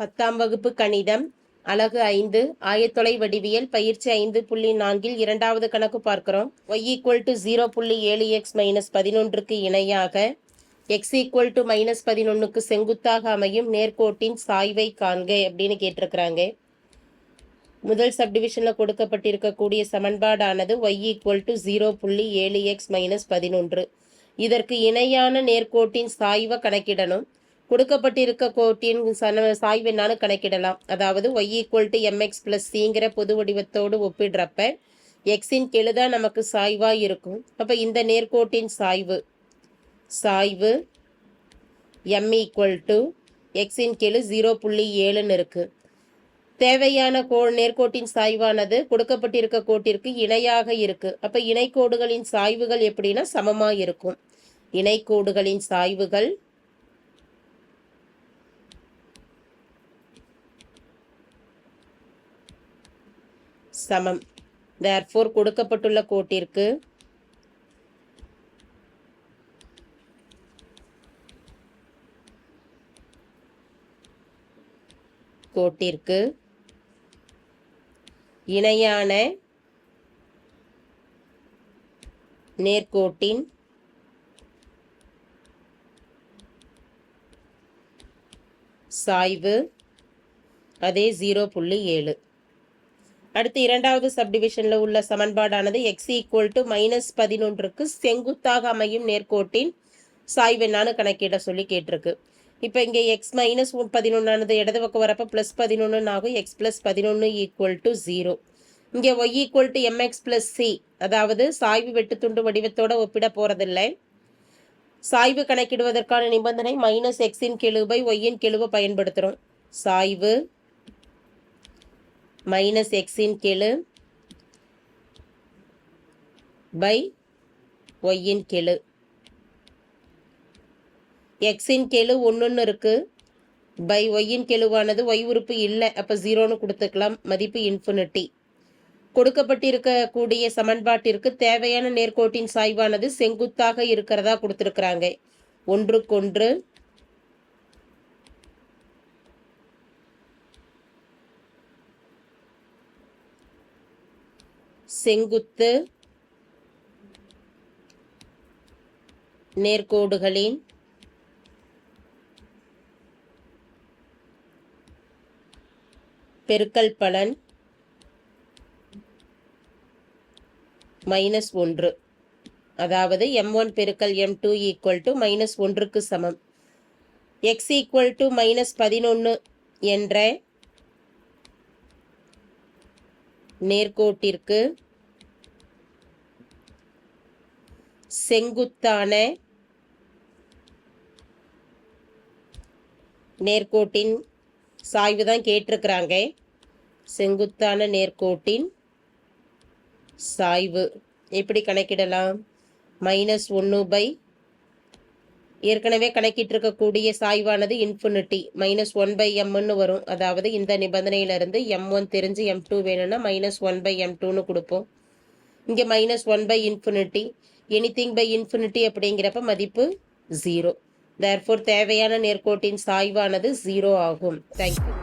பத்தாம் வகுப்பு கணிதம் அலகு ஐந்து ஆயத்தொலை வடிவியல் பயிற்சி ஐந்து புள்ளி நான்கில் இரண்டாவது கணக்கு பார்க்கிறோம். ஒய் ஈக்குவல் டு ஜீரோ புள்ளி ஏழு எக்ஸ் மைனஸ் பதினொன்றுக்கு இணையாக எக்ஸ் ஈக்குவல் டு மைனஸ் பதினொன்றுக்கு செங்குத்தாக அமையும் நேர்கோட்டின் சாய்வை காண்க அப்படின்னு கேட்டிருக்கிறாங்க. முதல் சப்டிவிஷனில் கொடுக்கப்பட்டிருக்கக்கூடிய சமன்பாடானது ஒய் ஈக்குவல் டு ஜீரோ புள்ளி ஏழு எக்ஸ் மைனஸ் பதினொன்று. இதற்கு இணையான நேர்கோட்டின் சாய்வை கணக்கிடணும். கொடுக்கப்பட்டிருக்க கோட்டின் சன சாய்வுன்னாலும் கணக்கிடலாம். அதாவது y equal to m x plus சிங்கிற பொது வடிவத்தோடு ஒப்பிடுறப்ப எக்ஸின் கெழு தான் நமக்கு சாய்வாக இருக்கும். அப்போ இந்த நேர்கோட்டின் சாய்வு சாய்வு எம் ஈக்குவல் டு எக்ஸின் கெழு ஜீரோ புள்ளி ஏழுன்னு இருக்குது தேவையான கோ நேர்கோட்டின் சாய்வானது கொடுக்கப்பட்டிருக்க கோட்டிற்கு இணையாக இருக்குது அப்போ இணைக்கோடுகளின் சாய்வுகள் எப்படின்னா சமமாக இருக்கும். இணைக்கோடுகளின் சாய்வுகள் சமம். தேர்ஃபோர் கொடுக்கப்பட்டுள்ள கோட்டிற்கு கோட்டிற்கு இணையான நேர்கோட்டின் சாய்வு அதே ஜீரோ புள்ளி ஏழு. அடுத்து இரண்டாவது சப்டிவிஷனில் உள்ள சமன்பாடானது எக்ஸ் ஈக்குவல் டு மைனஸ் பதினொன்றுக்கு செங்குத்தாக அமையும் நேர்கோட்டின் சாய்வென்னான்னு கணக்கிட சொல்லி கேட்டிருக்கு. இப்போ இங்கே எக்ஸ் மைனஸ் பதினொன்றானது இடது பக்கம் வரப்போ ப்ளஸ் பதினொன்றுன்னு ஆகும். எக்ஸ் ப்ளஸ் பதினொன்று ஈக்குவல் டு ஜீரோ இங்கே y equal to m x plus c அதாவது சாய்வு வெட்டுத்துண்டு வடிவத்தோட ஒப்பிட போகிறதில்லை சாய்வு கணக்கிடுவதற்கான நிபந்தனை மைனஸ் எக்ஸின் கெழுவை ஒய்யின் கெழுவை பயன்படுத்துகிறோம் சாய்வு மைனஸ் எக்ஸின் கெழு பை ஒய்யின் கெழு. எக்ஸின் கெழு ஒன்று இருக்குது பை ஒய்யின் கெழுவானது ஒய் உறுப்பு இல்லை. அப்போ ஜீரோன்னு கொடுத்துக்கலாம். மதிப்பு இன்ஃபினிட்டி கொடுக்கப்பட்டிருக்கக்கூடிய சமன்பாட்டிற்கு தேவையான நேர்கோட்டின் சாய்வானது செங்குத்தாக இருக்கிறதா கொடுத்துருக்குறாங்க. ஒன்றுக்கொன்று செங்குத்து நேர்கோடுகளின் பெருக்கல் பலன் மைனஸ் ஒன்று. அதாவது எம் ஒன் பெருக்கல் m two equal to minus ஒன்றுக்கு சமம். எக்ஸ் ஈக்குவல் டு மைனஸ் பதினொன்று என்ற நேர்கோட்டிற்கு. செங்குத்தான நேர்கோட்டின் சாய்வு தான் கேட்டிருக்கிறாங்க. செங்குத்தான நேர்கோட்டின் சாய்வு. எப்படி கணக்கிடலாம்? மைனஸ் ஒன்று பை ஏற்கனவே கணக்கிட்டிருக்கக்கூடிய சாய்வானது இன்ஃபினிட்டி மைனஸ் ஒன் பை எம்னு வரும். அதாவது இந்த நிபந்தனையிலிருந்து எம் ஒன் தெரிஞ்சு எம் டூ வேணும்னா மைனஸ் ஒன் பை எம் டூன்னு கொடுப்போம். இங்கே minus one by infinity anything by infinity அப்படிங்கிறப்ப மதிப்பு ஜீரோ தேர்ஃபோர் தேவையான நேர்கோட்டின் சாய்வானது ஜீரோ ஆகும். தேங்க்யூ